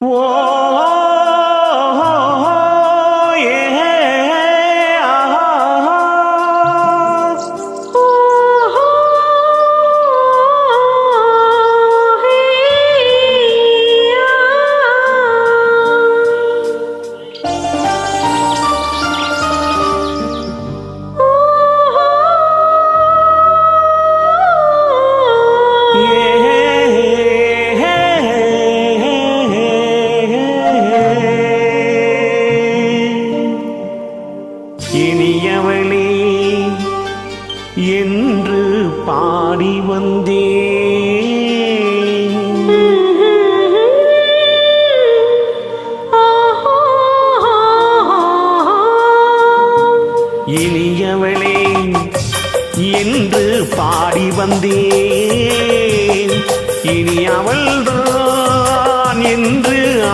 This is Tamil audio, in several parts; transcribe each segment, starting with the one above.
我 இனியவளே என்று பாடி வந்தேன். இனியவளே என்று பாடி வந்தேன். இனி அவள் தான் என்று ஆ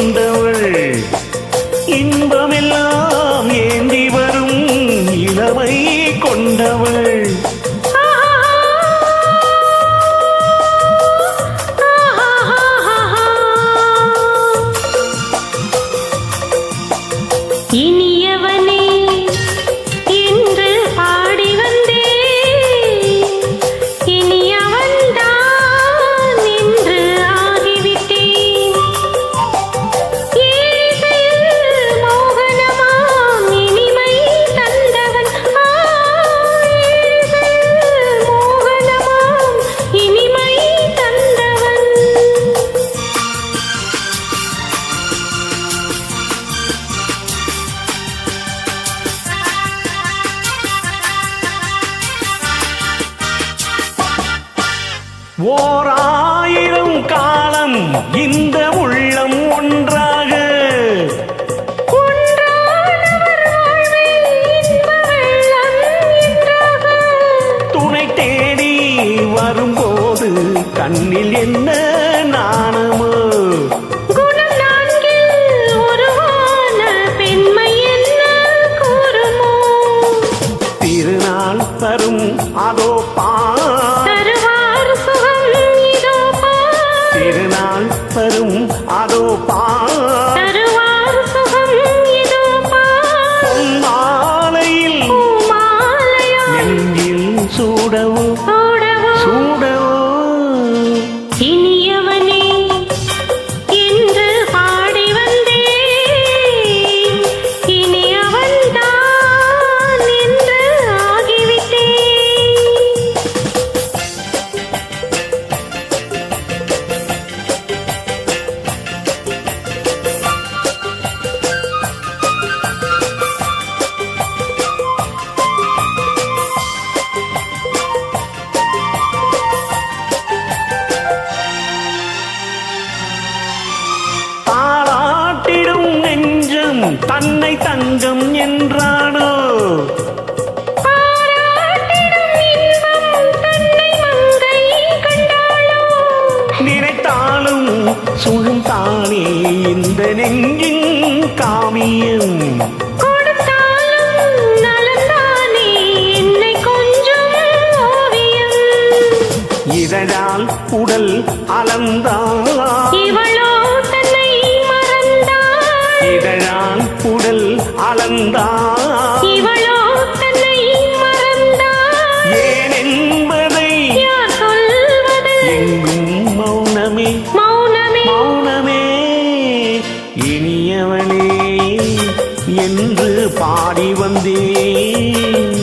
உண்ட ஓர் ஆயிரம் காலம் இந்த உள்ளம் ஒன்றாக. துணை தேடி வரும்போது கண்ணில் என்ன நாணமோ? தரும் அதோ பா firma. கலந்தான் இதழான் உடல் அளந்தான் ஏன் என்பதை எங்கும் மௌனமே மௌனமே. மௌனமே இனியவளே என்று பாடி வந்தேன்.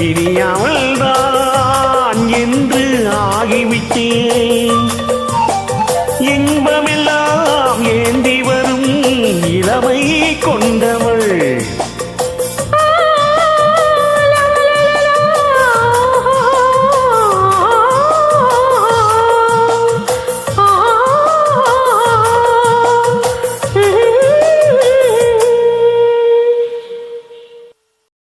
இனியவள்தான் kingdom